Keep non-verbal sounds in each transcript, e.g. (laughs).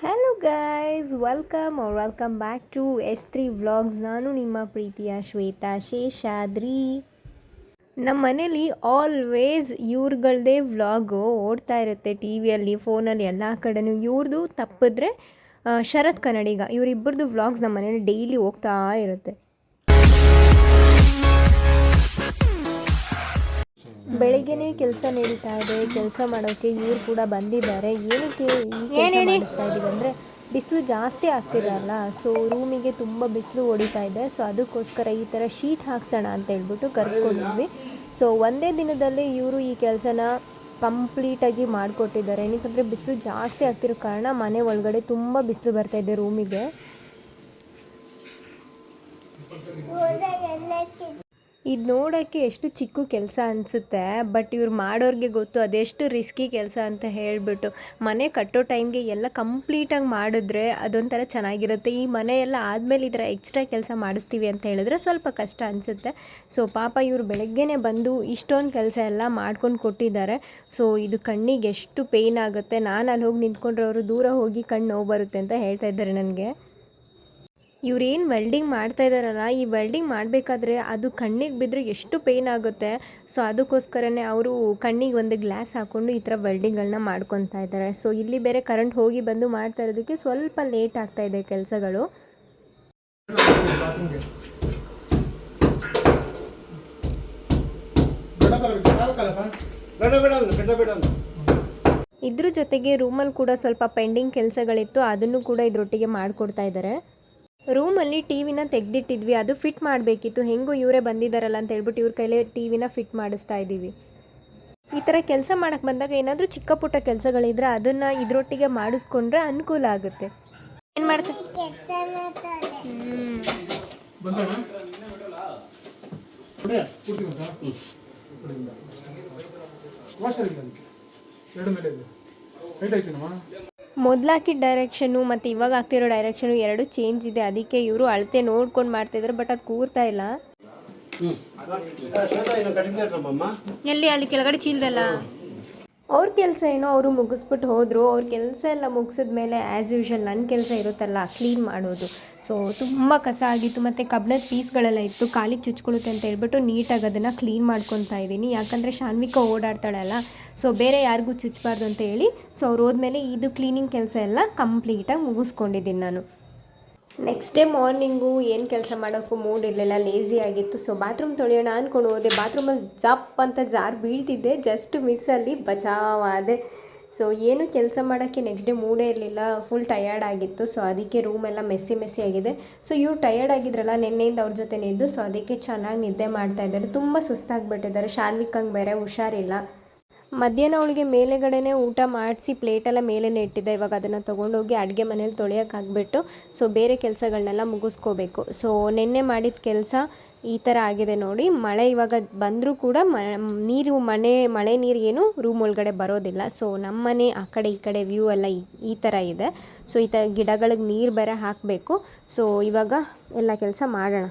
Hello guys welcome or welcome back to S three vlogs ನಾನು ನಿಮ್ಮ ಪ್ರೀತಿಯ ಶ್ವೇತಾ ಶೇಷಾದ್ರಿ. ನಮ್ಮ ಮನೇಲಿ ಆಲ್ವೇಸ್ ಇವ್ರುಗಳದೇ ವ್ಲಾಗು ಓಡ್ತಾ ಇರುತ್ತೆ ಟಿ ವಿಯಲ್ಲಿ ಫೋನಲ್ಲಿ ಎಲ್ಲ ಕಡೆನೂ. ಇವ್ರದ್ದು ತಪ್ಪಿದ್ರೆ ಶರತ್ ಕನ್ನಡಿಗ ಇವರಿಬ್ಬರದು ವ್ಲಾಗ್ಸ್ ನಮ್ಮ ಮನೇಲಿ ಡೈಲಿ ಹೋಗ್ತಾ ಇರುತ್ತೆ. ಬೆಳಿಗ್ಗೆನೇ ಕೆಲಸ ನಡೀತಾ ಇದೆ ಕೆಲಸ ಮಾಡೋಕ್ಕೆ ಇವ್ರು ಕೂಡ ಬಂದಿದ್ದಾರೆ. ಏನಕ್ಕೆ ಈ ಕೆಲ್ಸ ಮಾಡಿಸ್ತಾ ಇದ್ದೀವಿ ಅಂದರೆ ಬಿಸಿಲು ಜಾಸ್ತಿ ಆಗ್ತಿರಲ್ಲ ಸೊ ರೂಮಿಗೆ ತುಂಬ ಬಿಸಿಲು ಹೊಡಿತಾ ಇದೆ. ಸೊ ಅದಕ್ಕೋಸ್ಕರ ಈ ಥರ ಶೀಟ್ ಹಾಕ್ಸೋಣ ಅಂತ ಹೇಳ್ಬಿಟ್ಟು ಕರೆಸ್ಕೊಂಡಿದ್ವಿ. ಸೊ ಒಂದೇ ದಿನದಲ್ಲಿ ಇವರು ಈ ಕೆಲಸನ ಕಂಪ್ಲೀಟಾಗಿ ಮಾಡಿಕೊಟ್ಟಿದ್ದಾರೆ. ಏನಕ್ಕಂದರೆ ಬಿಸಿಲು ಜಾಸ್ತಿ ಆಗ್ತಿರೋ ಕಾರಣ ಮನೆ ಒಳಗಡೆ ತುಂಬ ಬಿಸಿಲು ಬರ್ತಾ ಇದೆ ರೂಮಿಗೆ. ಇದು ನೋಡೋಕ್ಕೆ ಎಷ್ಟು ಚಿಕ್ಕ ಕೆಲಸ ಅನಿಸುತ್ತೆ, ಬಟ್ ಇವ್ರು ಮಾಡೋರಿಗೆ ಗೊತ್ತು ಅದೆಷ್ಟು ರಿಸ್ಕಿ ಕೆಲಸ ಅಂತ ಹೇಳಿಬಿಟ್ಟು ಮನೆ ಕಟ್ಟೋ ಟೈಮ್ಗೆ ಎಲ್ಲ ಕಂಪ್ಲೀಟಾಗಿ ಮಾಡಿದ್ರೆ ಅದೊಂಥರ ಚೆನ್ನಾಗಿರುತ್ತೆ. ಈ ಮನೆ ಎಲ್ಲ ಆದಮೇಲೆ ಥರ ಎಕ್ಸ್ಟ್ರಾ ಕೆಲಸ ಮಾಡಿಸ್ತೀವಿ ಅಂತ ಹೇಳಿದ್ರೆ ಸ್ವಲ್ಪ ಕಷ್ಟ ಅನಿಸುತ್ತೆ. ಸೊ ಪಾಪ ಇವರು ಬೆಳಗ್ಗೆನೇ ಬಂದು ಇಷ್ಟೊಂದು ಕೆಲಸ ಎಲ್ಲ ಮಾಡ್ಕೊಂಡು ಕೊಟ್ಟಿದ್ದಾರೆ. ಸೊ ಇದು ಕಣ್ಣಿಗೆ ಎಷ್ಟು ಪೇಯ್ನ್ ಆಗುತ್ತೆ. ನಾನು ಅಲ್ಲಿ ಹೋಗಿ ನಿಂತ್ಕೊಂಡ್ರೆ ಅವರು ದೂರ ಹೋಗಿ ಕಣ್ಣು ನೋವು ಬರುತ್ತೆ ಅಂತ ಹೇಳ್ತಾ ಇದ್ದಾರೆ ನನಗೆ. ಇವ್ರೇನು ವೆಲ್ಡಿಂಗ್ ಮಾಡ್ತಾ ಇದ್ದಾರಲ್ಲ, ಈ ವೆಲ್ಡಿಂಗ್ ಮಾಡಬೇಕಾದ್ರೆ ಅದು ಕಣ್ಣಿಗೆ ಬಿದ್ದರೆ ಎಷ್ಟು ಪೇಯ್ನ್ ಆಗುತ್ತೆ. ಸೊ ಅದಕ್ಕೋಸ್ಕರನೇ ಅವರು ಕಣ್ಣಿಗೆ ಒಂದು ಗ್ಲಾಸ್ ಹಾಕ್ಕೊಂಡು ಈ ಥರ ವೆಲ್ಡಿಂಗ್ಗಳನ್ನ ಮಾಡ್ಕೊತಾ ಇದ್ದಾರೆ. ಸೊ ಇಲ್ಲಿ ಬೇರೆ ಕರೆಂಟ್ ಹೋಗಿ ಬಂದು ಮಾಡ್ತಾ ಇರೋದಕ್ಕೆ ಸ್ವಲ್ಪ ಲೇಟ್ ಆಗ್ತಾ ಇದೆ ಕೆಲಸಗಳು. ಇದ್ರ ಜೊತೆಗೆ ರೂಮಲ್ಲಿ ಕೂಡ ಸ್ವಲ್ಪ ಪೆಂಡಿಂಗ್ ಕೆಲಸಗಳಿತ್ತು, ಅದನ್ನು ಕೂಡ ಇದ್ರೊಟ್ಟಿಗೆ ಮಾಡಿಕೊಡ್ತಾ ಇದ್ದಾರೆ. ರೂಮಲ್ಲಿ ಟಿ ವಿನ ತೆಗೆದಿಟ್ಟಿದ್ವಿ ಅದು ಫಿಟ್ ಮಾಡಬೇಕಿತ್ತು ಹೆಂಗೂ ಇವರೇ ಬಂದಿದ್ದಾರಲ್ಲ ಅಂತ ಹೇಳ್ಬಿಟ್ಟು ಇವ್ರ ಕೈಲೇ ಟಿ ವಿನ ಫಿಟ್ ಮಾಡಿಸ್ತಾ ಇದ್ದೀವಿ. ಈ ಥರ ಕೆಲಸ ಮಾಡೋಕ್ಕೆ ಬಂದಾಗ ಏನಾದರೂ ಚಿಕ್ಕ ಪುಟ್ಟ ಕೆಲಸಗಳಿದ್ರೆ ಅದನ್ನು ಇದರೊಟ್ಟಿಗೆ ಮಾಡಿಸ್ಕೊಂಡ್ರೆ ಅನುಕೂಲ ಆಗುತ್ತೆ. ಏನು ಮಾಡ್ತಾರೆ ಎರಡು ಮೇಲೆ ಇದೆ. ಮೊದ್ಲಾಕಿದ ಡೈರೆಕ್ಷನು ಮತ್ತು ಇವಾಗ ಆಗ್ತಿರೋ ಡೈರೆಕ್ಷನು ಎರಡು ಚೇಂಜ್ ಇದೆ. ಅದಕ್ಕೆ ಇವರು ಅಳತೆ ನೋಡ್ಕೊಂಡು ಮಾಡ್ತಿದ್ರು ಬಟ್ ಅದು ಕೂರ್ತಾ ಇಲ್ಲ. ಎಲ್ಲಿ ಅಲ್ಲಿ ಕೆಳಗಡೆ ಚೀಲ್ದಲ್ಲ? ಅವ್ರ ಕೆಲಸ ಏನೋ ಅವರು ಮುಗಿಸ್ಬಿಟ್ಟು ಹೋದರು. ಅವ್ರ ಕೆಲಸ ಎಲ್ಲ ಮುಗಿಸಿದ ಮೇಲೆ ಆ್ಯಸ್ ಯೂಶಲ್ ನನ್ನ ಕೆಲಸ ಇರುತ್ತಲ್ಲ ಕ್ಲೀನ್ ಮಾಡೋದು. ಸೊ ತುಂಬ ಕಸ ಆಗಿತ್ತು. ಮತ್ತು ಕಬ್ಬಣದ ಪೀಸ್ಗಳೆಲ್ಲ ಇತ್ತು. ಕಾಲಿಗೆ ಚುಚ್ಕೊಳುತ್ತೆ ಅಂತ ಹೇಳ್ಬಿಟ್ಟು ನೀಟಾಗಿ ಅದನ್ನು ಕ್ಲೀನ್ ಮಾಡ್ಕೊತಾ ಇದ್ದೀನಿ. ಯಾಕಂದರೆ ಶಾನ್ವಿಕ ಓಡಾಡ್ತಾಳಲ್ಲ ಸೊ ಬೇರೆ ಯಾರಿಗೂ ಚುಚ್ಚಬಾರ್ದು ಅಂತ ಹೇಳಿ ಸೊ ಅವ್ರು ಹೋದ್ಮೇಲೆ ಇದು ಕ್ಲೀನಿಂಗ್ ಕೆಲಸ ಎಲ್ಲ ಕಂಪ್ಲೀಟಾಗಿ ಮುಗಿಸ್ಕೊಂಡಿದ್ದೀನಿ ನಾನು. ನೆಕ್ಸ್ಟ್ ಡೇ ಮಾರ್ನಿಂಗು ಏನು ಕೆಲಸ ಮಾಡೋಕ್ಕೂ ಮೂಡ್ ಇರಲಿಲ್ಲ ಲೇಸಿ ಆಗಿತ್ತು. ಸೊ ಬಾತ್ರೂಮ್ ತೊಳೆಯೋಣ ಅಂದ್ಕೊಂಡು ಹೋದೆ. ಬಾತ್ರೂಮಲ್ಲಿ ಜಪ್ ಅಂತ ಜಾರ್ ಬೀಳ್ತಿದ್ದೆ ಜಸ್ಟ್ ಮಿಸ್ಸಲ್ಲಿ ಬಚಾವಾದೆ ಸೊ ಏನು ಕೆಲಸ ಮಾಡೋಕ್ಕೆ ನೆಕ್ಸ್ಟ್ ಡೇ ಮೂಡೇ ಇರಲಿಲ್ಲ ಫುಲ್ ಟಯರ್ಡ್ ಆಗಿತ್ತು. ಸೊ ಅದಕ್ಕೆ ರೂಮೆಲ್ಲ ಮೆಸ್ಸಿ ಮೆಸ್ಸಿ ಆಗಿದೆ. ಸೊ ಇವ್ರು ಟಯರ್ಡ್ ಆಗಿದ್ರಲ್ಲ, ನಿನ್ನೆಯಿಂದ ಅವ್ರ ಜೊತೆ ಇದ್ದು. ಸೊ ಅದಕ್ಕೆ ಚೆನ್ನಾಗಿ ನಿದ್ದೆ ಮಾಡ್ತಾ ಇದ್ದಾರೆ. ತುಂಬ ಸುಸ್ತಾಗಿಬಿಟ್ಟಿದ್ದಾರೆ. ಶಾನ್ವಿಕಂಗೆ ಬೇರೆ ಹುಷಾರಿಲ್ಲ. ಮಧ್ಯಾಹ್ನ ಅವಳಿಗೆ ಮೇಲೆಗಡೆನೇ ಊಟ ಮಾಡಿಸಿ ಪ್ಲೇಟೆಲ್ಲ ಮೇಲೇ ಇಟ್ಟಿದ್ದೆ. ಇವಾಗ ಅದನ್ನು ತೊಗೊಂಡೋಗಿ ಅಡುಗೆ ಮನೇಲಿ ತೊಳೆಯೋಕ್ಕಾಗ್ಬಿಟ್ಟು ಸೊ ಬೇರೆ ಕೆಲಸಗಳನ್ನೆಲ್ಲ ಮುಗಿಸ್ಕೋಬೇಕು. ಸೊ ನಿನ್ನೆ ಮಾಡಿದ ಕೆಲಸ ಈ ಥರ ಆಗಿದೆ ನೋಡಿ. ಮಳೆ ಇವಾಗ ಬಂದರೂ ಕೂಡ ಮ, ನೀರು, ಮನೆ, ಮಳೆ ನೀರು ಏನು ರೂಮ್ ಒಳಗಡೆ ಬರೋದಿಲ್ಲ. ಸೊ ನಮ್ಮ ಮನೆ ಆ ಕಡೆ ಈ ಕಡೆ ವ್ಯೂ ಎಲ್ಲ ಈ ಥರ ಇದೆ. ಸೊ ಈ ಥರ ಗಿಡಗಳಿಗೆ ನೀರು ಬೇರೆ ಹಾಕಬೇಕು. ಸೊ ಇವಾಗ ಎಲ್ಲ ಕೆಲಸ ಮಾಡೋಣ.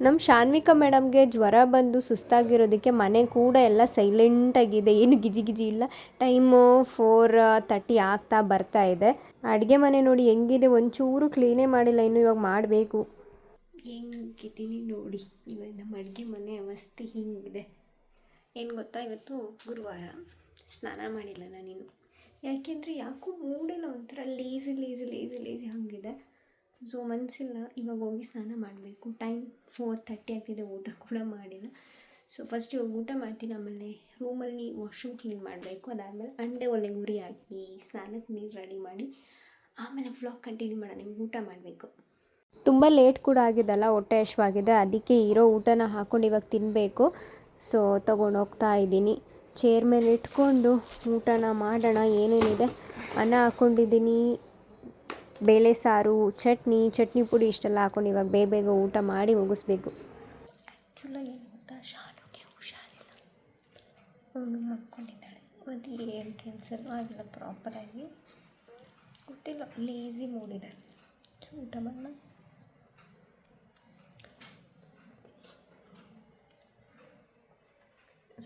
ನಮ್ಮ ಶಾನ್ವಿಕಾ ಮೇಡಮ್ಗೆ ಜ್ವರ ಬಂದು ಸುಸ್ತಾಗಿರೋದಕ್ಕೆ ಮನೆ ಕೂಡ ಎಲ್ಲ ಸೈಲೆಂಟಾಗಿದೆ ಏನು ಗಿಜಿ ಗಿಜಿ ಇಲ್ಲ. ಟೈಮು ಫೋರ್ ತರ್ಟಿ ಆಗ್ತಾ ಬರ್ತಾ ಇದೆ. ಅಡುಗೆ ಮನೆ ನೋಡಿ ಹೆಂಗಿದೆ? ಒಂಚೂರು ಕ್ಲೀನೇ ಮಾಡಿಲ್ಲ. ಇನ್ನು ಇವಾಗ ಮಾಡಬೇಕು. ಹೆಂಗಿದ್ದೀನಿ ನೋಡಿ. ಇವಾಗ ನಮ್ಮ ಅಡುಗೆ ಮನೆ ಅವಸ್ಥೆ ಹಿಂಗಿದೆ. ಏನು ಗೊತ್ತಾ? ಇವತ್ತು ಗುರುವಾರ. ಸ್ನಾನ ಮಾಡಿಲ್ಲ ನಾನಿನ್ನು. ಯಾಕೆಂದರೆ ಯಾಕೋ ಮೂಡಿಲ್ಲ ಒಂಥರ ಲೇಸಿ ಲೇಸಿ ಲೇಸಿ ಲೇಸಿ ಹಂಗಿದೆ. ಸೊ ಮನಸ್ಸಿಲ್ಲ ಇವಾಗ ಹೋಗಿ ಸ್ನಾನ ಮಾಡಬೇಕು. ಟೈಮ್ ಫೋರ್ ತರ್ಟಿ ಆಗ್ತಿದೆ, ಊಟ ಕೂಡ ಮಾಡಿಲ್ಲ. ಸೊ ಫಸ್ಟ್ ಇವಾಗ ಊಟ ಮಾಡ್ತೀನಿ, ಆಮೇಲೆ ರೂಮಲ್ಲಿ ವಾಶ್ರೂಮ್ ಕ್ಲೀನ್ ಮಾಡಬೇಕು. ಅದಾದಮೇಲೆ ಅಂಡೆ, ಒಲೆ ಉರಿ ಹಾಕಿ ಸ್ನಾನಕ್ಕೆ ನೀರು ರೆಡಿ ಮಾಡಿ ಆಮೇಲೆ ವ್ಲಾಗ್ ಕಂಟಿನ್ಯೂ ಮಾಡೋಣ, ನಿಮ್ಗೆ ಊಟ ಮಾಡಬೇಕು. ತುಂಬ ಲೇಟ್ ಕೂಡ ಆಗಿದೆಲ್ಲ ಹೊಟ್ಟೆ ಹಶ್ವಾಗಿದೆ ಅದಕ್ಕೆ ಇರೋ ಊಟನ ಹಾಕ್ಕೊಂಡು ಇವಾಗ ತಿನ್ನಬೇಕು ಸೊ ತೊಗೊಂಡು ಹೋಗ್ತಾ ಇದ್ದೀನಿ. ಚೇರ್ ಮೇಲೆ ಇಟ್ಕೊಂಡು ಊಟನ ಮಾಡೋಣ, ಏನೇನಿದೆ ಅನ್ನ ಹಾಕ್ಕೊಂಡಿದ್ದೀನಿ ಬೇಳೆ ಸಾರು, ಚಟ್ನಿ ಚಟ್ನಿ ಪುಡಿ ಇಷ್ಟೆಲ್ಲ ಹಾಕೊಂಡು ಇವಾಗ ಬೇಗ ಬೇಗ ಊಟ ಮಾಡಿ ಮುಗಿಸ್ಬೇಕು. ಆ್ಯಕ್ಚುಲಿ ಏನು ಗೊತ್ತಾ? ಶಾನುಗೆ ಹುಷಾರಿಲ್ಲ. ಅವಳು ಮಲ್ಕೊಂಡಿದ್ದಾಳೆ. ಮತ್ತು ಏನು ಕೆಲಸನೂ ಆಗಿಲ್ಲ ಪ್ರಾಪರಾಗಿ ಗೊತ್ತಿಲ್ಲ ಲೇಸಿ ಮೂಡಿದೆ ಊಟ ಮಾಡೋಣ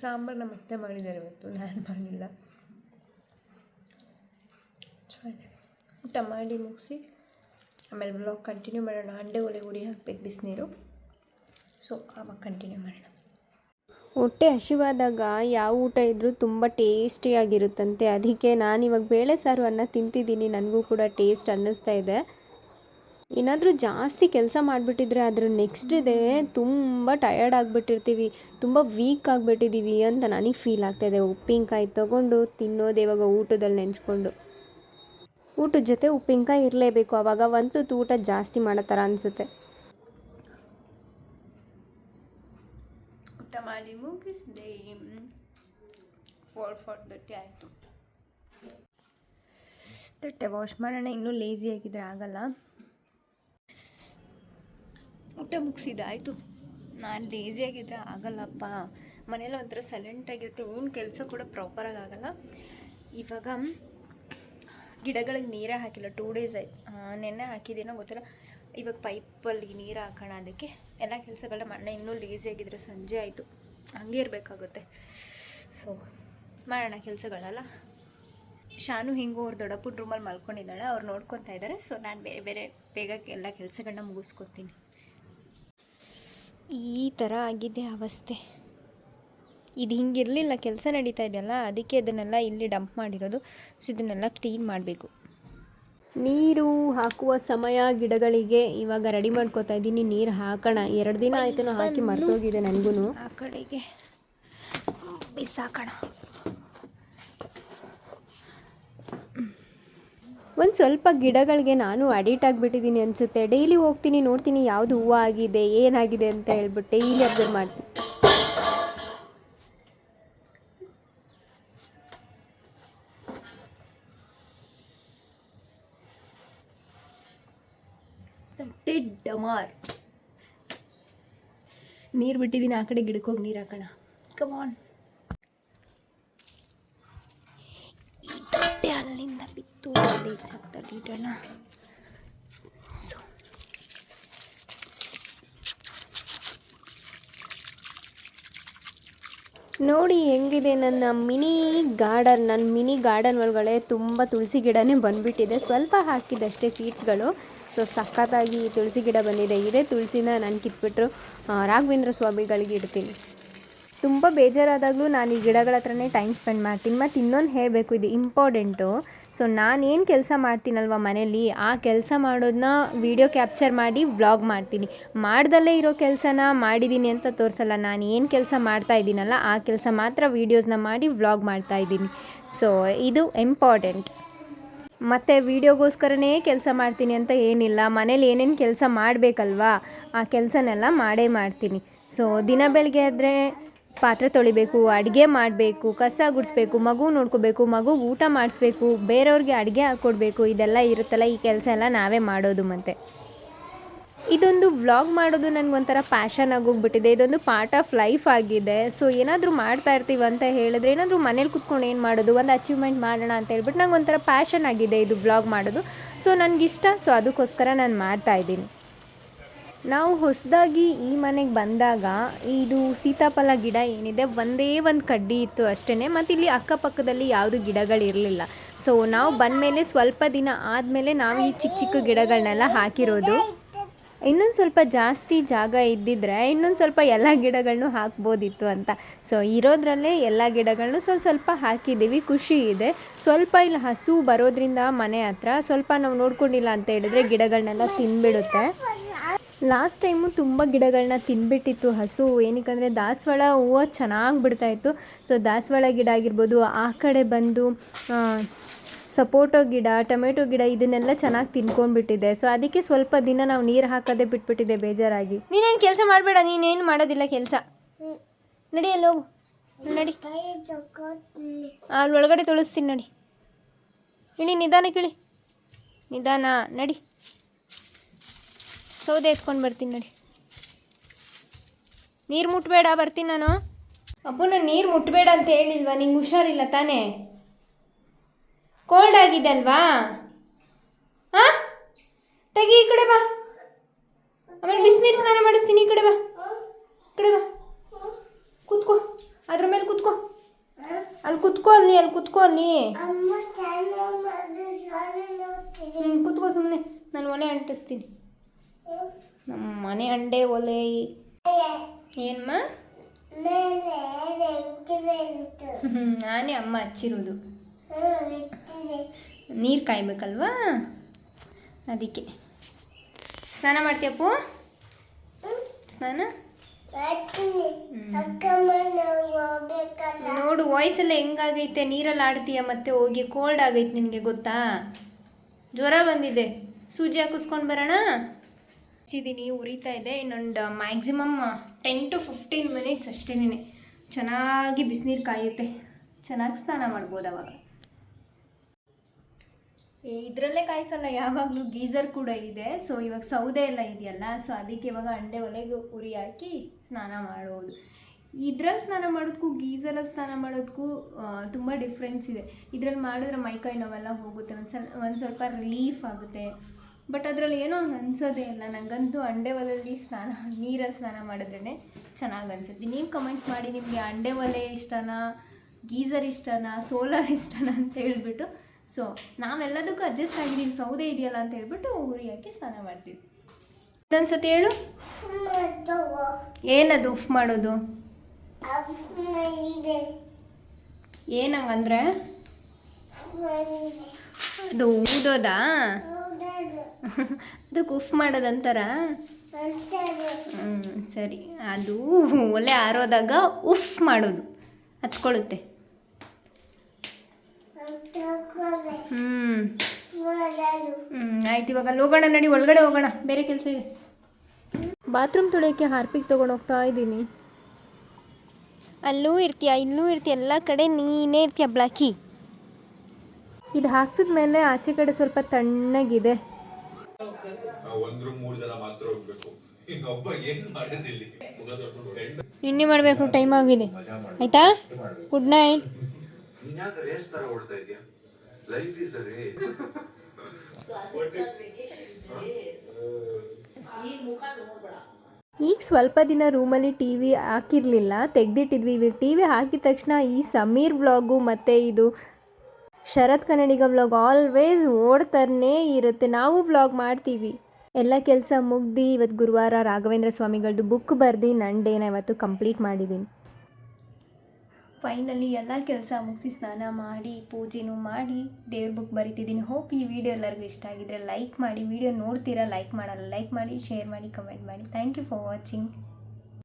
ಸಾಂಬಾರು ನಮ್ಮ ಅತ್ತೆ ಮಾಡಿದ್ದಾರೆ ಇವತ್ತು. ನಾನು ಮಾಡಿಲ್ಲ. ಊಟ ಮಾಡಿ ಮುಗಿಸಿ, ಆಮೇಲೆ ಬ್ಲಾಗ್ ಕಂಟಿನ್ಯೂ ಮಾಡೋಣ. ಹಂಡೆ ಒಲೆ ಉಡಿ ಹಾಕ್ಬೇಕು ಬಿಸಿನೀರು. ಸೊ ಆವಾಗ ಕಂಟಿನ್ಯೂ ಮಾಡೋಣ. ಹೊಟ್ಟೆ ಹಸಿವಾದಾಗ ಯಾವ ಊಟ ಇದ್ದರೂ ತುಂಬ ಟೇಸ್ಟಿಯಾಗಿರುತ್ತಂತೆ ಅದಕ್ಕೆ ನಾನು ಇವಾಗ ಬೇಳೆ ಸಾರು ಅನ್ನ ತಿಂತಿದ್ದೀನಿ. ನನಗೂ ಕೂಡ ಟೇಸ್ಟ್ ಅನ್ನಿಸ್ತಾ ಇದೆ. ಏನಾದರೂ ಜಾಸ್ತಿ ಕೆಲಸ ಮಾಡಿಬಿಟ್ಟಿದ್ರೆ ಅದ್ರ ನೆಕ್ಸ್ಟ್ ಡೇ ತುಂಬ ಟಯರ್ಡ್ ಆಗಿಬಿಟ್ಟಿರ್ತೀವಿ. ತುಂಬ ವೀಕ್ ಆಗಿಬಿಟ್ಟಿದ್ದೀವಿ ಅಂತ ನನಗೆ ಫೀಲ್ ಆಗ್ತಾಯಿದೆ ಉಪ್ಪಿನಕಾಯಿ ತೊಗೊಂಡು ತಿನ್ನೋದು ಇವಾಗ ಊಟದಲ್ಲಿ ನೆಂಚ್ಕೊಂಡು ಊಟದ ಜೊತೆ ಉಪ್ಪಿನಕಾಯಿ ಇರಲೇಬೇಕು. ಆವಾಗ ಒಂದು ಊಟ ಜಾಸ್ತಿ ಮಾಡೋ ಥರ ಅನಿಸುತ್ತೆ. ಊಟ ಮಾಡಿ ಮುಗಿಸಿದೆ. ಫೋರ್ ಫೋರ್ ತರ್ಟಿ ಆಯಿತು. ತಟ್ಟೆ ವಾಶ್ ಮಾಡೋಣ. ಇನ್ನೂ ಲೇಸಿ ಆಗಿದ್ರೆ ಆಗಲ್ಲ. ಊಟ ಮುಗಿಸಿದಾಯಿತು ನಾನು ಲೇಸಿ ಆಗಿದ್ರೆ ಆಗಲ್ಲಪ್ಪ. ಮನೇಲಿ ಒಂಥರ ಓನ್ ಕೆಲಸ ಕೂಡ ಪ್ರಾಪರಾಗಿ ಆಗಲ್ಲ. ಇವಾಗ ಗಿಡಗಳಿಗೆ ನೀರೇ ಹಾಕಿಲ್ಲ ಟೂ ಡೇಸ್ ಆಯ್ತು. ನೆನ್ನೆ ಹಾಕಿದ್ದೇನೋ ಗೊತ್ತಿಲ್ಲ. ಇವಾಗ ಪೈಪಲ್ಲಿ ನೀರು ಹಾಕೋಣ ಅದಕ್ಕೆ. ಎಲ್ಲ ಕೆಲಸಗಳನ್ನ ಮಾಡೋಣ ಇನ್ನೂ ಆಗಿದ್ರೆ ಸಂಜೆ ಆಯಿತು. ಹಂಗೆ ಇರಬೇಕಾಗುತ್ತೆ. ಸೊ ಮಾಡೋಣ ಕೆಲಸಗಳಲ್ಲ. ಶಾನು ಹಿಂಗೂ ಅವ್ರ ದೊಡ್ಡಪ್ಪನ ರೂಮಲ್ಲಿ ಮಲ್ಕೊಂಡಿದ್ದಾಳೆ. ಅವ್ರು ನೋಡ್ಕೊತಾ ಇದ್ದಾರೆ ಸೊ ನಾನು ಬೇರೆ ಬೇರೆ ಬೇಗ ಎಲ್ಲ ಕೆಲಸಗಳನ್ನ ಮುಗಿಸ್ಕೊತೀನಿ. ಈ ಥರ ಆಗಿದೆ ಅವಸ್ಥೆ. ಇದು ಹಿಂಗಿರಲಿಲ್ಲ ಕೆಲಸ ನಡೀತಾ ಇದೆಯಲ್ಲ ಅದಕ್ಕೆ ಅದನ್ನೆಲ್ಲ ಇಲ್ಲಿ ಡಂಪ್ ಮಾಡಿರೋದು. ಸೊ ಇದನ್ನೆಲ್ಲ ಕ್ಲೀನ್ ಮಾಡಬೇಕು. ನೀರು ಹಾಕುವ ಸಮಯ ಗಿಡಗಳಿಗೆ ಇವಾಗ ರೆಡಿ ಮಾಡ್ಕೋತಾ ಇದ್ದೀನಿ. ನೀರು ಹಾಕೋಣ. ಎರಡು ದಿನ ಆಯಿತು ಹಾಕಿ ಮರ್ತೋಗಿದೆ ನನಗೂ ಆ ಕಡೆಗೆ ಬಿಸಾಕೋಣ. ಒಂದು ಸ್ವಲ್ಪ ಗಿಡಗಳಿಗೆ ನಾನು ಅಡಿಟ್ ಆಗಿಬಿಟ್ಟಿದ್ದೀನಿ ಅನಿಸುತ್ತೆ. ಡೈಲಿ ಹೋಗ್ತೀನಿ ನೋಡ್ತೀನಿ ಯಾವುದು ಹೂವು ಆಗಿದೆ ಏನಾಗಿದೆ ಅಂತ ಹೇಳ್ಬಿಟ್ಟು ಡೈಲಿ ಅಬ್ಸರ್ವ್ ಮಾಡ್ತೀನಿ. ಡಮಾರ್ ನೀರು ಬಿಟ್ಟಿದ್ದೀನಿ ಆ ಕಡೆ ಗಿಡಕ್ಕೆ ಹೋಗಿ ನೀರು ಹಾಕೋಣ. ಕಮಾನ್ ತಟ್ಟೆ ಅಲ್ಲಿಂದ ಬಿತ್ತು. ಇಡೋಣ ನೋಡಿ ಹೆಂಗಿದೆ ನನ್ನ ಮಿನಿ ಗಾರ್ಡನ್. ನನ್ನ ಮಿನಿ ಗಾರ್ಡನ್ ಒಳಗಡೆ ತುಂಬ ತುಳಸಿ ಗಿಡನೇ ಬಂದುಬಿಟ್ಟಿದೆ. ಸ್ವಲ್ಪ ಹಾಕಿದ್ದಷ್ಟೇ ಸೀಡ್ಸ್ಗಳು ಸೊ ಸಖತ್ತಾಗಿ ತುಳಸಿ ಗಿಡ ಬಂದಿದೆ. ಇದೇ ತುಳಸಿನ ನಾನು ಕಿತ್ಬಿಟ್ರು ರಾಘವೇಂದ್ರ ಸ್ವಾಮಿಗಳಿಗೆ ಇಡ್ತೀನಿ. ತುಂಬ ಬೇಜಾರಾದಾಗಲೂ ನಾನು ಈ ಗಿಡಗಳ ಹತ್ರನೇ ಟೈಮ್ ಸ್ಪೆಂಡ್ ಮಾಡ್ತೀನಿ. ಮತ್ತು ಇನ್ನೊಂದು ಹೇಳಬೇಕು, ಇದು ಇಂಪಾರ್ಟೆಂಟು ಸೊ ನಾನೇನು ಕೆಲಸ ಮಾಡ್ತೀನಲ್ವ ಮನೇಲಿ, ಆ ಕೆಲಸ ಮಾಡೋದನ್ನ ವಿಡಿಯೋ ಕ್ಯಾಪ್ಚರ್ ಮಾಡಿ ವ್ಲಾಗ್ ಮಾಡ್ತೀನಿ. ಮಾಡ್ದಲ್ಲೇ ಇರೋ ಕೆಲಸನ ಮಾಡಿದ್ದೀನಿ ಅಂತ ತೋರಿಸಲ್ಲ, ನಾನು ಏನು ಕೆಲಸ ಮಾಡ್ತಾ ಇದ್ದೀನಲ್ಲ, ಆ ಕೆಲಸ ಮಾತ್ರ ವೀಡಿಯೋಸ್ನ ಮಾಡಿ ವ್ಲಾಗ್ ಮಾಡ್ತಾ ಇದ್ದೀನಿ. ಸೊ ಇದು ಇಂಪಾರ್ಟೆಂಟ್ ಮತ್ತು ವೀಡಿಯೋಗೋಸ್ಕರನೇ ಕೆಲಸ ಮಾಡ್ತೀನಿ ಅಂತ ಏನಿಲ್ಲ. ಮನೇಲಿ ಏನೇನು ಕೆಲಸ ಮಾಡಬೇಕಲ್ವಾ? ಆ ಕೆಲಸನೆಲ್ಲ ಮಾಡೇ ಮಾಡ್ತೀನಿ. ಸೊ ದಿನ ಬೆಳಗ್ಗೆ ಆದರೆ ಪಾತ್ರೆ ತೊಳಿಬೇಕು, ಅಡುಗೆ ಮಾಡಬೇಕು, ಕಸ ಗುಡಿಸ್ಬೇಕು, ಮಗು ನೋಡ್ಕೋಬೇಕು, ಮಗು ಊಟ ಮಾಡಿಸ್ಬೇಕು, ಬೇರೆಯವ್ರಿಗೆ ಅಡುಗೆ ಹಾಕ್ಕೊಡ್ಬೇಕು ಇದೆಲ್ಲ ಇರುತ್ತಲ್ಲ, ಈ ಕೆಲಸ ಎಲ್ಲ ನಾವೇ ಮಾಡೋದು ಮತ್ತು. ಇದೊಂದು ವ್ಲಾಗ್ ಮಾಡೋದು ನನಗೊಂಥರ ಪ್ಯಾಷನ್ ಆಗೋಗ್ಬಿಟ್ಟಿದೆ. ಇದೊಂದು ಪಾರ್ಟ್ ಆಫ್ ಲೈಫ್ ಆಗಿದೆ. ಸೊ ಏನಾದರೂ ಮಾಡ್ತಾ ಇರ್ತೀವಿ ಅಂತ ಹೇಳಿದ್ರೆ ಏನಾದರೂ ಮನೇಲಿ ಕುತ್ಕೊಂಡು ಏನು ಮಾಡೋದು? ಒಂದು ಅಚೀವ್ಮೆಂಟ್ ಮಾಡೋಣ ಅಂತ ಹೇಳ್ಬಿಟ್ಟು ನಂಗೆ ಒಂಥರ ಪ್ಯಾಷನ್ ಆಗಿದೆ ಇದು ವ್ಲಾಗ್ ಮಾಡೋದು. ಸೊ ನನಗಿಷ್ಟ ಸೊ ಅದಕ್ಕೋಸ್ಕರ ನಾನು ಮಾಡ್ತಾ ಇದ್ದೀನಿ. ನಾವು ಹೊಸದಾಗಿ ಈ ಮನೆಗೆ ಬಂದಾಗ ಇದು ಸೀತಾಫಲ ಗಿಡ ಏನಿದೆ? ಒಂದೇ ಒಂದು ಕಡ್ಡಿ ಇತ್ತು ಅಷ್ಟೇ ಮತ್ತು ಇಲ್ಲಿ ಅಕ್ಕಪಕ್ಕದಲ್ಲಿ ಯಾವುದು ಗಿಡಗಳಿರಲಿಲ್ಲ ಸೊ ನಾವು ಬಂದಮೇಲೆ ಸ್ವಲ್ಪ ದಿನ ಆದಮೇಲೆ ನಾವು ಈ ಚಿಕ್ಕ ಚಿಕ್ಕ ಗಿಡಗಳನ್ನೆಲ್ಲ ಹಾಕಿರೋದು. ಇನ್ನೊಂದು ಸ್ವಲ್ಪ ಜಾಸ್ತಿ ಜಾಗ ಇದ್ದಿದ್ರೆ ಇನ್ನೊಂದು ಸ್ವಲ್ಪ ಎಲ್ಲ ಗಿಡಗಳನ್ನು ಹಾಕ್ಬೋದಿತ್ತು ಅಂತ. ಸೊ ಇರೋದ್ರಲ್ಲೇ ಎಲ್ಲ ಗಿಡಗಳನ್ನು ಸ್ವಲ್ಪ ಸ್ವಲ್ಪ ಹಾಕಿದ್ದೀವಿ, ಖುಷಿ ಇದೆ. ಸ್ವಲ್ಪ ಇಲ್ಲಿ, ಹಸು ಬರೋದ್ರಿಂದ ಮನೆ ಹತ್ರ ಸ್ವಲ್ಪ ನಾವು ನೋಡ್ಕೊಂಡಿಲ್ಲ ಅಂತ ಹೇಳಿದ್ರೆ ಗಿಡಗಳನ್ನೆಲ್ಲ ತಿನ್ಬಿಡುತ್ತೆ. ಲಾಸ್ಟ್ ಟೈಮು ತುಂಬ ಗಿಡಗಳನ್ನ ತಿನ್ಬಿಟ್ಟಿತ್ತು ಹಸು, ಏನಕ್ಕಂದರೆ ದಾಸವಾಳ ಹೂವು ಚೆನ್ನಾಗಿ ಬಿಡ್ತಾಯಿತ್ತು ಸೊ ದಾಸವಾಳ ಗಿಡ ಆಗಿರ್ಬೋದು, ಆ ಕಡೆ ಬಂದು ಸಪೋಟೊ ಗಿಡ, ಟೊಮೆಟೊ ಗಿಡ ಇದನ್ನೆಲ್ಲ ಚೆನ್ನಾಗಿ ತಿನ್ಕೊಂಡ್ಬಿಟ್ಟಿದೆ. ಸೊ ಅದಕ್ಕೆ ಸ್ವಲ್ಪ ದಿನ ನಾವು ನೀರು ಹಾಕೋದೆ ಬಿಟ್ಬಿಟ್ಟಿದೆ ಬೇಜಾರಾಗಿ. ನೀನೇನು ಕೆಲಸ ಮಾಡಬೇಡ, ನೀನೇನು ಮಾಡೋದಿಲ್ಲ ಕೆಲಸ. ನಡಿ ಅಲ್ಲೋ ನಡಿ. ಅಲ್ಲಿ ಒಳಗಡೆ ತೊಳಸ್ತೀನಿ ನಡಿ. ಇಳಿ, ನಿಧಾನ ಕಿಳಿ. ನಿಧಾನ, ನಡಿ. ಸೌದೆ ಎತ್ಕೊಂಡು ಬರ್ತೀನಿ ನಡಿ. ನೀರು ಮುಟ್ಬೇಡ, ಬರ್ತೀನಿ ನಾನು. ಅಬ್ಬು, ನಾನು ನೀರು ಮುಟ್ಬೇಡ ಅಂತ ಹೇಳಿಲ್ವಾ? ನಿಂಗೆ ಹುಷಾರಿಲ್ಲ ತಾನೇ? ಕೋಲ್ಡ್ ಆಗಿದೆ ಅಲ್ವಾ? ಹಾಂ ತೆಗಿ ಈ ಕಡೆ ಬಾ. ಆಮೇಲೆ ಬಿಸಿನೀರು ಸ್ನಾನ ಮಾಡಿಸ್ತೀನಿ ಈ ಕಡೆ ಬಾ. ಈ ಕಡೆ ಬಾ. ಕೂತ್ಕೋ. ಅದ್ರ ಮೇಲೆ ಕೂತ್ಕೋ. ಅಲ್ಲಿ ಕೂತ್ಕೋ ಅಲ್ಲಿ ಅಲ್ಲಿ ಕುತ್ಕೋ ಅಲ್ಲಿ. ಒಲೆ ಅಂಟಿಸ್ತೀನಿ. ನಮ್ಮ ಮನೆ ಅಂಡೆ ಒಲೆ ಏನಮ್ಮ ನಾನೇ ಅಮ್ಮ ಹಚ್ಚಿರೋದು. ನೀರು ಕಾಯಬೇಕಲ್ವಾ? ಅದಕ್ಕೆ. ಸ್ನಾನ ಮಾಡ್ತೀಯಪ್ಪು ಸ್ನಾನ? ನೋಡು, ವಾಯ್ಸೆಲ್ಲ ಹೆಂಗಾಗೈತೆ? ನೀರಲ್ಲಿ ಆಡ್ತೀಯ ಮತ್ತೆ ಹೋಗಿ? ಕೋಲ್ಡ್ ಆಗೈತೆ ನಿನಗೆ, ಗೊತ್ತಾ? ಜ್ವರ ಬಂದಿದೆ. ಸೂಜಿ ಹಾಕಿಸ್ಕೊಂಡು ಬರೋಣ? ಹಚ್ಚಿದ್ದೀನಿ, ಉರಿತಾ ಇದೆ. ಇನ್ನೊಂದು maximum ten to fifteen minutes ಅಷ್ಟೇನೆ. ಚೆನ್ನಾಗಿ ಬಿಸಿನೀರು ಕಾಯುತ್ತೆ. ಚೆನ್ನಾಗಿ ಸ್ನಾನ ಮಾಡ್ಬೋದು ಅವಾಗ. ಇದರಲ್ಲೇ ಕಾಯಿಸಲ್ಲ, ಯಾವಾಗಲೂ ಗೀಸರ್ ಕೂಡ ಇದೆ. ಸೊ ಇವಾಗ ಸೌದೆ ಎಲ್ಲ ಇದೆಯಲ್ಲ ಸೊ ಅದಕ್ಕೆ ಇವಾಗ ಅಂಡೆ ಒಲೆಗೆ ಉರಿ ಹಾಕಿ ಸ್ನಾನ ಮಾಡೋದು ಇದ್ರಲ್ಲಿ ಸ್ನಾನ ಮಾಡೋದಕ್ಕೂ ಗೀಸರಲ್ಲಿ ಸ್ನಾನ ಮಾಡೋದಕ್ಕೂ ತುಂಬ ಡಿಫ್ರೆನ್ಸ್ ಇದೆ. ಇದ್ರಲ್ಲಿ ಮಾಡಿದ್ರೆ ಮೈಕೈ ನೋವೆಲ್ಲ ಹೋಗುತ್ತೆ, ಒಂದು ಸಲ, ಒಂದು ಸ್ವಲ್ಪ ರಿಲೀಫ್ ಆಗುತ್ತೆ. ಬಟ್ ಅದರಲ್ಲಿ ಏನೋ ಹಂಗೆ ಅನ್ಸೋದೇ ಇಲ್ಲ. ನನಗಂತೂ ಅಂಡೆ ಒಲೆಯಲ್ಲಿ ಸ್ನಾನ, ನೀರಲ್ಲಿ ಸ್ನಾನ ಮಾಡಿದ್ರೇ ಚೆನ್ನಾಗಿ ಅನಿಸುತ್ತೆ. ನೀವು ಕಮೆಂಟ್ ಮಾಡಿ, ನಿಮಗೆ ಅಂಡೆ ಒಲೆ ಇಷ್ಟನಾ, ಗೀಸರ್ ಇಷ್ಟನಾ, ಸೋಲಾರ್ ಇಷ್ಟನಾ ಅಂತ ಹೇಳ್ಬಿಟ್ಟು ಸೊ ನಾವೆಲ್ಲದಕ್ಕೂ ಅಡ್ಜಸ್ಟ್ ಆಗಿದ್ದೀವಿ. ಸೌದೆ ಇದೆಯಲ್ಲ ಅಂತ ಹೇಳ್ಬಿಟ್ಟು ಉರಿ ಹಾಕಿ ಸ್ನಾನ ಮಾಡ್ತೀವಿ. ಇನ್ನೊಂದ್ಸತಿ ಹೇಳು. ಏನದು ಉಫ್ ಮಾಡೋದು? ಏನಂಗಂದ್ರೆ ಅದು ಊದೋದಾ? (laughs) ಅದಕ್ಕೆ ಉಫ್ ಮಾಡೋದಂತಾರ? ಹ್ಞೂ ಸರಿ. ಅದು ಒಲೆ ಆರೋದಾಗ ಉಫ್ ಮಾಡೋದು. ಹಚ್ಕೊಳ್ಳುತ್ತೆ ಹ್ಞೂ ಹ್ಞೂ ಆಯ್ತು ಇವಾಗ ಅಲ್ಲಿ ಹೋಗೋಣ ನಡಿ ಒಳಗಡೆ ಹೋಗೋಣ. ಬೇರೆ ಕೆಲಸ ಇದೆ. ಬಾತ್ರೂಮ್ ತೊಳೆಯೋಕ್ಕೆ ಹಾರ್ಪಿಕ್ ತೊಗೊಂಡು ಹೋಗ್ತಾ ಇದ್ದೀನಿ. ಅಲ್ಲೂ ಇರ್ತೀಯ? ಇಲ್ಲೂ ಇರ್ತೀಯ? ಎಲ್ಲ ಕಡೆ ನೀನೇ ಇರ್ತೀಯ ಬ್ಲಾಕಿ? ಇದು ಹಾಕ್ಸಿದ ಮೇಲೆ ಆಚೆ ಕಡೆ ಸ್ವಲ್ಪ ತಣ್ಣಗಿದೆ. ಒಂದ್ರು ಮೂರ್ ಜನ ಮಾತ್ರ ಹೋಗ್ಬೇಕು ಇನ್ನೊಬ್ಬ ಏನ್ ಮಾಡೋದಿಲ್ಲ ನಿನ್ನೆ ಮಾಡಬೇಕು ಟೈಮ್ ಆಗಿದೆ ಆಯ್ತಾ good night life is a ray ಈಗ ಸ್ವಲ್ಪ ದಿನ ರೂಮಲ್ಲಿ ಟಿ ವಿ ಹಾಕಿರಲಿಲ್ಲ ತೆಗ್ದಿಟ್ಟಿದ್ವಿ. ಇವಾಗ ಟಿ ವಿ ಹಾಕಿದ ತಕ್ಷಣ ಈ ಸಮೀರ್ ವ್ಲಾಗು ಮತ್ತು ಇದು ಶರತ್ ಕನ್ನಡಿಗ ವ್ಲಾಗ್ ಆಲ್ವೇಸ್ ಓಡ್ತಾನೆ ಇರುತ್ತೆ. ನಾವು ವ್ಲಾಗ್ ಮಾಡ್ತೀವಿ. ಎಲ್ಲ ಕೆಲಸ ಮುಗ್ದು ಇವತ್ತು ಗುರುವಾರ ರಾಘವೇಂದ್ರ ಸ್ವಾಮಿಗಳದ್ದು ಬುಕ್ ಬರ್ದು ನನ್ನ ಡೇನ ಇವತ್ತು ಕಂಪ್ಲೀಟ್ ಮಾಡಿದ್ದೀನಿ. ಫೈನಲಿ ಎಲ್ಲ ಕೆಲಸ ಮುಗಿಸಿ ಸ್ನಾನ ಮಾಡಿ, ಪೂಜೆನೂ ಮಾಡಿ, ದೇವ್ರ ಬುಕ್ ಬರಿತಿದ್ದೀನಿ. ಹೋಪ್ ಈ ವಿಡಿಯೋ ಎಲ್ಲರಿಗೂ ಇಷ್ಟ ಆಗಿದ್ರೆ ಲೈಕ್ ಮಾಡಿ. ವಿಡಿಯೋ ನೋಡ್ತೀರಾ ಲೈಕ್ ಮಾಡಲ್ಲ ಲೈಕ್ ಮಾಡಿ ಶೇರ್ ಮಾಡಿ ಕಮೆಂಟ್ ಮಾಡಿ. Thank you for watching